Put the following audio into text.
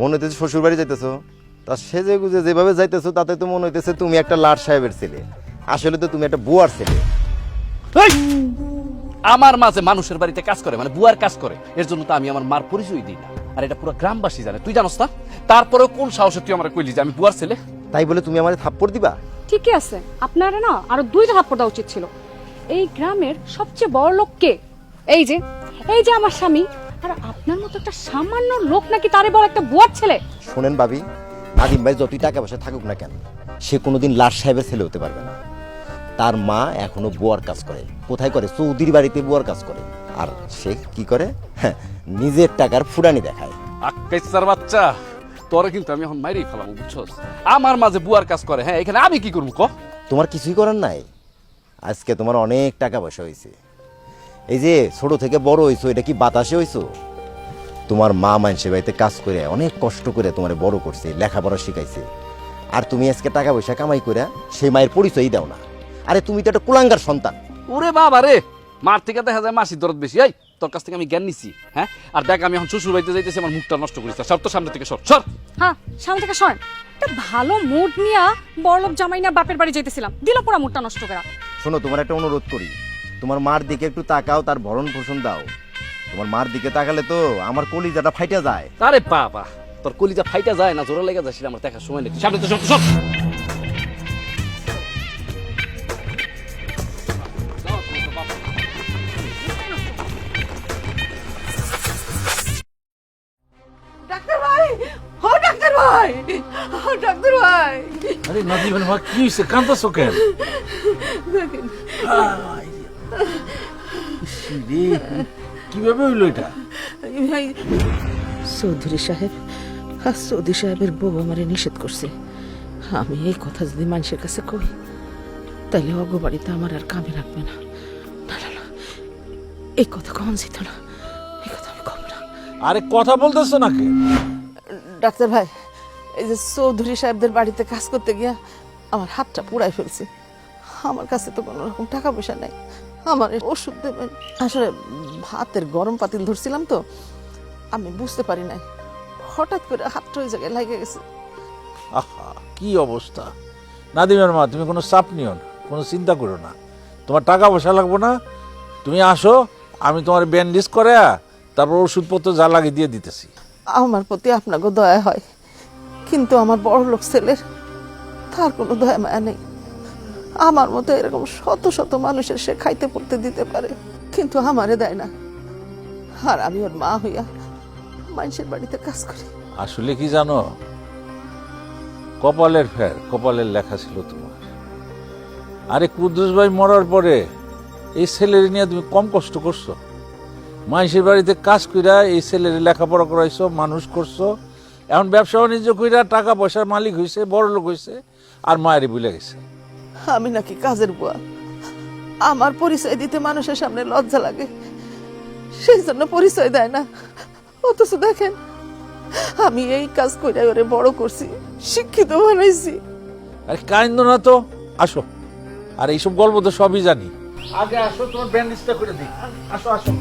মনে হইতেছে শ্বশুর বাড়ি যাইতেছো? তা সেজে গুজে যেভাবে যাইতেছো তাতে তো মনে হইতেছে তুমি একটা লাট সাহেবের ছেলে। আসলে তো তুমি একটা বুয়ার ছেলে। আমার মাঝে মানুষের বাড়িতে কাজ করে মানে বুয়ার কাজ করে। এর জন্য তো আমি আমার মার পরিচয় দিই না। আর এটা পুরো গ্রামবাসী জানে। তুই জানোস না? তারপরেও কোন সাহসে তুই আমার কইলি যে আমি বুয়ার ছেলে? তাই বলে তুমি আমার থাপ্পড় দিবা? ঠিকই আছে। আপনারা না আরও দুইটা থাপ্পড় দেওয়া উচিত ছিল। এই গ্রামের সবচেয়ে বড় লোক কে? এই যে এই যে আমার স্বামী। আর আপনার মতো একটা সামান্য লোক নাকি তারে বড় একটা বুয়ার ছেলে? শোনেন ভাবি নাদিম ভাই যতই টাকা পয়সা থাকুক না কেন সে কোনোদিন সাহেবের ছেলে হতে পারবে না। তার মা এখনও বুয়ার কাজ করে। কোথায় করে? চৌধুরী বাড়িতে বুয়ার কাজ করে। আর সে কি করে? হ্যাঁ, নিজের টাকার ফুরানি দেখায়। আক্কাইসার বাচ্চা তোরে কিন্তু আমি এখন মাইরেই ফেলাবো বুঝছস? আমার মাঝে বুয়ার কাজ করে হ্যাঁ এখানে আমি কি করব ক? তোমার কিছুই করার নাই? আজকে তোমার অনেক টাকা পয়সা হয়েছে। এই যে ছোট থেকে বড় হয়েছো এটা কি বাতাসে হয়েছো তোমার মা মানুষের বাড়িতে কাজ করে অনেক কষ্ট করে তোমার বড় করছে লেখাপড়া শিখাইছে। আর তুমি আজকে টাকা পয়সা কামাই করে সেই মায়ের পরিচয়ই দাও না। আরে তুমি তো একটা কুলাঙ্গার সন্তান। ওরে বাবা রে! মার থেকে দেখা যায় মাসির দরদ বেশি। এই তোর কাছ থেকে আমি জ্ঞান নিছি হ্যাঁ? আর দেখ আমি এখন শ্বশুর বাড়িতে যাইতেছি আমার মুখটা নষ্ট করিস সর তো সামনে থেকে সর সর! হ্যাঁ সামনে থেকে সরেন একটা ভালো মুড নিয়া বড়লোক জামাই না বাপের বাড়ি যাইতেছিলাম। দিল পুরা মুডটা নষ্ট করা। শোনো তোমার একটা অনুরোধ করি। তোমার মার দিকে একটু তাকাও তার ভরণ পোষণ দাও। তোমার মার দিকে তাকালে তো আমার কলিজাটা ফাইটা যায়। আরে বাবা তোর কলিজা ফাইটা যায় না জোরে লেগে যাচ্ছিল আমার দেখার সময় নেই। সামনে তো সর ডাক্তার ভাই ও ডাক্তার ভাই ও ডাক্তার ভাই আরে মা কি হয়েছে কান্দাছো কেন? দেখেন রে কীভাবে হইল এটা? চৌধুরী সাহেব আর চৌধুরী সাহেবের বউ আমারে নিষেধ করছে। আমি এই কথা যদি মানুষের কাছে কই তাহলে অগো বাড়িতে আমার আর কামে রাখবে না। না না না এই কথা কখন যেত না? এই কথা আমি কব না। আরে কথা বলতেছো নাকি? ডাক্তার ভাই এই যে চৌধুরী সাহেবদের বাড়িতে কাজ করতে গিয়া আমার হাতটা পুড়াই ফেলছে। আমার কাছে তো কোনো রকম টাকা পয়সা নাই। আমার ওষুধ দেবেন। আসলে ভাতের গরম পাতিল ধরছিলাম তো আমি বুঝতে পারি নাই। হঠাৎ করে হাতটা ওই জায়গায় লাগে গেছে। আহা কি অবস্থা। নাদিমের মা তুমি কোনো চাপ নিও না কোনো চিন্তা করো না। তোমার টাকা পয়সা লাগবো না। তুমি আসো আমি তোমার ব্যান্ডেজ করে তারপর ওষুধপত্র যা লাগে দিয়ে দিতেছি। আমার প্রতি আপনাকে দয়া হয় কিন্তু আমার বড় লোক ছেলের তার কোনো দয়া মায়া নেই। আমার মতো এরকম শত শত মানুষের সে খাইতে পড়তে দিতে পারে। কিন্তু আমারে দেয় না। আর আমি ওর মা হইয়া মানুষের বাড়িতে কাজ করি। আসলে কি জানো? কপালের ফের, কপালের লেখা ছিল তোমার। আরে কুদ্দুস ভাই মরার পরে এই ছেলের নিয়ে তুমি কম কষ্ট করছ। মানুষের বাড়িতে কাজ কইরা এই ছেলের লেখাপড়া করাইছো, মানুষ করছ। এখন ব্যবসা বাণিজ্য কইরা টাকা পয়সার মালিক হয়েছে বড় লোক হয়েছে আর মায়েরই ভুলে গেছে। আমি নাকি কাজের বুয়া। আমার পরিচয় দিতে মানুষের সামনে লজ্জা লাগে। সেই জন্য পরিচয় দেয় না। অথচ দেখেন আমি এই কাজ করে ওরে বড় করছি শিক্ষিত বানাইছি। আরে কাইন্দ না তো আসো। আর এইসব গল্প তো সবই জানি। আগে আসো তোমার ব্যান্ডেজটা করে দিই। আসো আসো।